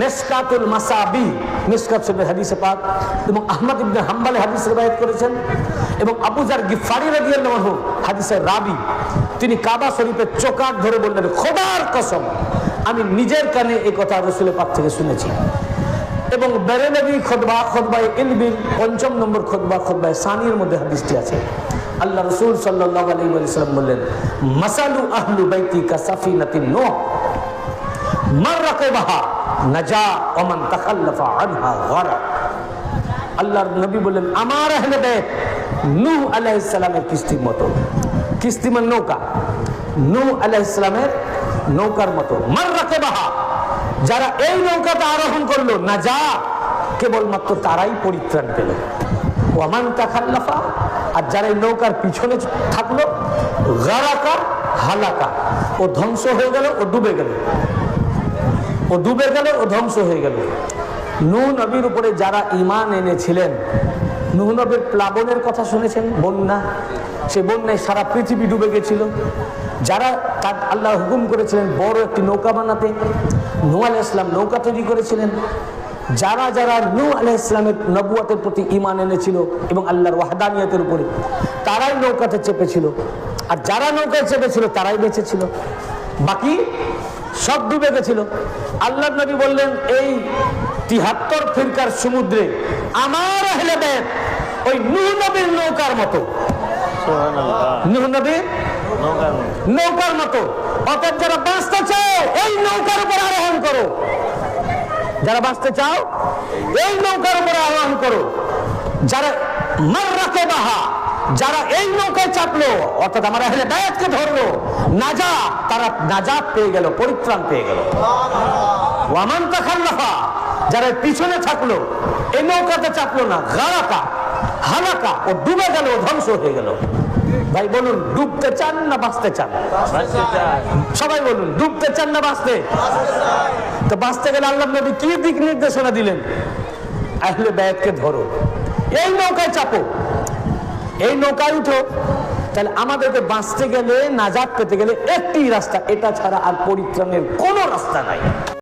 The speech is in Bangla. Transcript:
মেসকাতুল মাসাবি। মেসকাত শরীফের পাক। এবং আহমদ ইবনে হাম্বালে হাদিস রিবায়াত করেছেন। এবং আবু জার গিফারি হাদিসের রাবি। তিনি কাবা শরীফের চোকাট ধরে বললেন, খোদার কসম, আমি নিজের কানে এই কথা রসুলের পাক থেকে শুনেছি। এবং বেরেনবী খোদবা, খোদবায় ইলবির পঞ্চম নম্বর খোদবা খোদবাই সানির মধ্যে হাদিসটি আছে। আল্লাহ রসুল সাল্লাহ বললেন, মাসালু আহলু বাইতি কা সাফিনাতিন নূহ মার রাকিবাহা ওমান আনহা আল্লাহর নবী বললেন, আমার কিস্তির মতো। মানে নৌকা। নৌকার মতো। মার রাকিবাহা, যারা এই নৌকাতে আরোহণ করল না যা কেবলমাত্র তারাই পরিত্রাণ পেল। ওয়ামান তাখাল্লাফা, আর যারা এই নৌকার পিছনে থাকল, গারাকা, হালাকা। ও ধ্বংস হয়ে গেল, ও ডুবে গেল। ও ডুবে গেল ও ধ্বংস হয়ে গেল। নূহ নবীর উপরে যারা ইমান এনেছিলেন, নূহ নবীর প্লাবনের কথা শুনেছেন বন্যা? সে বন্যায় সারা পৃথিবী ডুবে গেছিল। যারা তার আল্লাহ হুকুম করেছিলেন বড় একটি নৌকা বানাতে নূ আলাহ ইসলাম নৌকা তৈরি করেছিলেন। যারা যারা নূ আলাহ ইসলামের নবুয়াতের প্রতি ইমান এনেছিল এবং আল্লাহর ওয়াহদানিয়তের উপরে, তারাই নৌকাতে চেপেছিল। আর যারা নৌকায় চেপেছিল, তারাই বেঁচেছিল বাকি সব ডুবে গেছিল। আল্লাহ নবী বললেন এই তিহাত্তর ফিরকার সমুদ্রে আমার আহলে বেত ওই নূহ নবীর নৌকার মতো। নূহ নবীর? নৌকার মতো। অর্থাৎ যারা বাঁচতে চাও এই নৌকার উপর আরোহণ করো। যারা বাঁচতে চাও এই নৌকার উপর আরোহণ করো। যারা মার রাখে বাহা যারা এই নৌকায় চাপলো, অর্থাৎ আমার আহলে বায়াতকে ধরলো, নাজা, তারা নাজাত পেয়ে গেল, পরিত্রাণ পেয়ে গেল। ওয়ামান যারা পিছনে থাকল, এই নৌকাতে চাপলো না গারাকা হালাকা ও ডুবে গেল ধ্বংস হয়ে গেল। ভাই বলুন, ডুবতে চান না বাঁচতে চান? সবাই বলুন, ডুবতে চান না বাঁচতে? তো বাঁচতে গেলে আল্লাহ নবী কি দিক নির্দেশনা দিলেন? আহলে ব্যয়তকে ধরো। এই নৌকায় চাপো। এই নৌকায় উঠো। তাহলে আমাদেরকে বাঁচতে গেলে নাজাত পেতে গেলে একটি রাস্তা, এটা ছাড়া আর পরিত্রাণের কোনো রাস্তা নাই।